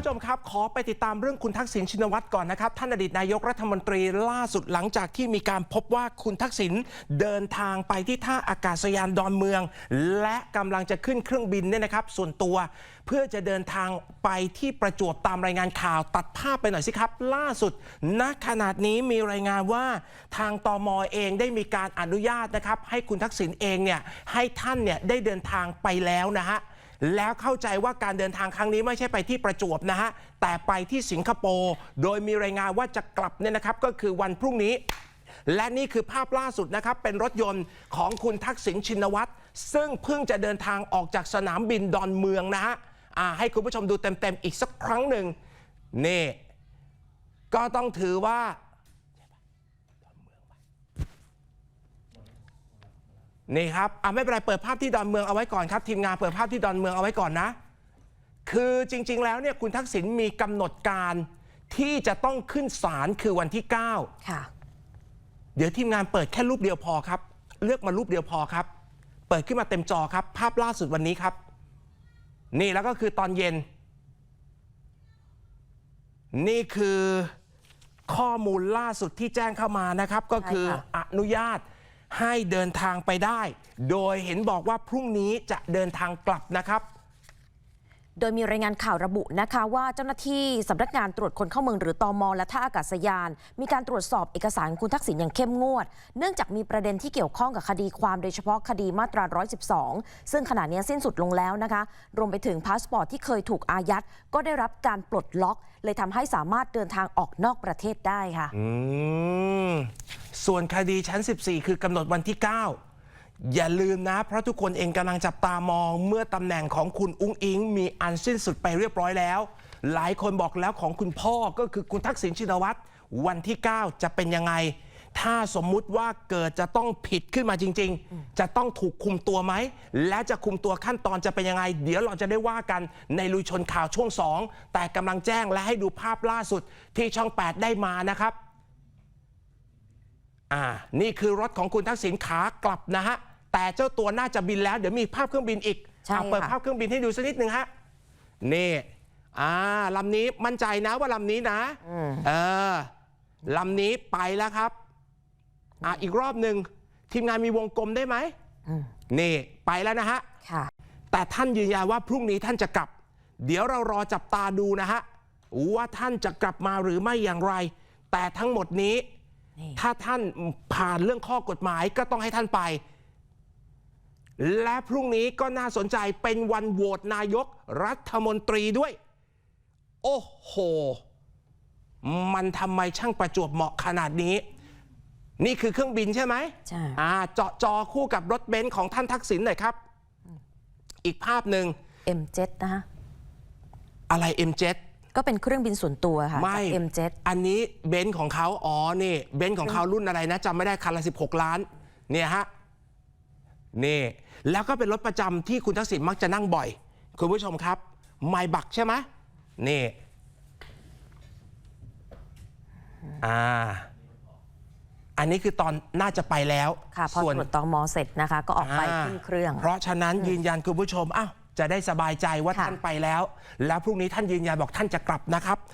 ผู้ชมครับ ขอไปติดตามเรื่องคุณทักษิณชินวัตรก่อนนะครับ ท่านอดีตนายกรัฐมนตรีล่าสุดหลังจากที่มีการพบว่าคุณทักษิณเดินทางไปที่ท่าอากาศยานดอนเมือง และกำลังจะขึ้นเครื่องบินเนี่ยนะครับ ส่วนตัวเพื่อจะเดินทางไปที่ประจวบตามรายงานข่าวตัดภาพไปหน่อยสิครับ ล่าสุดณขนาดนี้มีรายงานว่าทางตมเองได้มีการอนุญาตนะครับ ให้คุณทักษิณเองเนี่ยให้ท่านเนี่ยได้เดินทางไปแล้วนะฮะ แล้วเข้าใจว่าการเดินทางครั้งนี้ไม่ใช่ไปที่ประจวบนะฮะ แต่ไปที่สิงคโปร์โดยมีรายงานว่าจะกลับเนี่ยนะครับ ก็คือวันพรุ่งนี้ และนี่คือภาพล่าสุดนะครับ เป็นรถยนต์ของคุณทักษิณชินวัตรซึ่งเพิ่งจะเดินทางออกจากสนามบินดอนเมืองนะฮะให้คุณผู้ชมดูเต็มๆอีกสักครั้งหนึ่งนี่ก็ต้องถือว่า นี่ครับอะไม่เป็นไรเปิดภาพที่ดอนเมืองเอาไว้ก่อนครับ ทีมงานเปิดภาพที่ดอนเมืองเอาไว้ก่อนนะ คือจริง ๆ แล้วเนี่ยคุณทักษิณมีกำหนดการที่จะต้องขึ้นศาลคือวันที่ 9 ค่ะ เดี๋ยวทีมงานเปิดแค่รูปเดียวพอครับ เลือกมารูปเดียวพอครับ เปิดขึ้นมาเต็มจอครับ ภาพล่าสุดวันนี้ครับ นี่แล้วก็คือตอนเย็น นี่คือข้อมูลล่าสุดที่แจ้งเข้ามานะครับ ก็คือใช่ค่ะอนุญาต ให้เดินทางไปได้ โดยเห็นบอกว่าพรุ่งนี้จะเดินทางกลับนะครับโดยมีรายงานข่าวระบุนะคะว่าเจ้าหน้าที่สำนักงานตรวจคนเข้าเมืองหรือตอมและท่าอากาศยาน มีการตรวจสอบเอกสารคุณทักษิณอย่างเข้มงวด เนื่องจากมีประเด็นที่เกี่ยวข้องกับคดีความโดยเฉพาะคดีมาตรา 112 ซึ่งขณะนี้สิ้นสุดลงแล้วนะคะ รวมไปถึงพาสปอร์ตที่เคยถูกอายัด ก็ได้รับการปลดล็อก เลยทำให้สามารถเดินทางออกนอกประเทศได้ค่ะอืม ส่วนคดีชั้น 14 คือกำหนดวันที่ 9 อย่าลืมนะ เพราะทุกคนเองกำลังจับตามอง เมื่อตำแหน่งของคุณอุ้งอิง มีอันสิ้นสุดไปเรียบร้อยแล้ว หลายคนบอกแล้วของคุณพ่อก็คือคุณทักษิณชินวัตรวันที่ 9 จะเป็นยังไง ถ้าสมมุติว่าเกิดจะต้องผิดขึ้นมาจริง ๆ จะต้องถูกคุมตัวไหม และจะคุมตัวขั้นตอนจะเป็นยังไง เดี๋ยวเราจะได้ว่ากันในลุยชนข่าวช่วง 2 แต่กำลังแจ้งและให้ดูภาพล่าสุดที่ช่อง 8 ได้มานะครับ อ่า นี่คือรถของคุณทักษิณขากลับนะฮะ แต่เจ้าตัวน่าจะบินแล้ว เดี๋ยวมีภาพเครื่องบินอีกใช่อะเปิดค่ะ ภาพเครื่องบินให้ดูสักนิดหนึ่งฮะ นี่อ่าลำนี้มั่นใจนะว่าลำนี้นะเออลำนี้ไปแล้วครับ อ่าอีกรอบหนึ่งทีมงานมีวงกลมได้ไหมนี่ไปแล้วนะฮะ ค่ะ แต่ท่านยืนยันว่าพรุ่งนี้ท่านจะกลับ เดี๋ยวเรารอจับตาดูนะฮะว่าท่านจะกลับมาหรือไม่อย่างไร แต่ทั้งหมดนี้นี่ ถ้าท่านผ่านเรื่องข้อกฎหมายก็ต้องให้ท่านไป และพรุ่งนี้ก็น่าสนใจเป็นวันโหวตนายกรัฐมนตรีด้วย โอ้โห มันทำไมช่างประจวบเหมาะขนาดนี้ นี่คือเครื่องบินใช่ไหมใช่อ่าเจาะจอคู่กับรถเบนซ์ของท่านทักษิณหน่อยครับ อีกภาพหนึ่ง M7 นะคะอะไร M7 ก็เป็นเครื่องบินส่วนตัวค่ะไม่ จาก M7 อันนี้เบนซ์ของเขาอ๋อนี่เบนซ์ของเขารุ่นอะไรนะจำไม่ได้คันละ 16 ล้าน เนี่ยฮะ นี่ แล้วก็เป็นรถประจำที่คุณทักษิณมักจะนั่งบ่อย คุณผู้ชมครับ ไมบักใช่ไหมนี่ อ่า อันนี้คือตอนน่าจะไปแล้วค่ะพอส่วน ตรวจตอมอเสร็จนะคะ ก็ออกไปขึ้นเครื่อง เพราะฉะนั้นยืนยันคุณผู้ชมอ้าว จะได้สบายใจว่าท่านไปแล้ว แล้วพรุ่งนี้ท่านยืนยันบอกท่านจะกลับนะครับ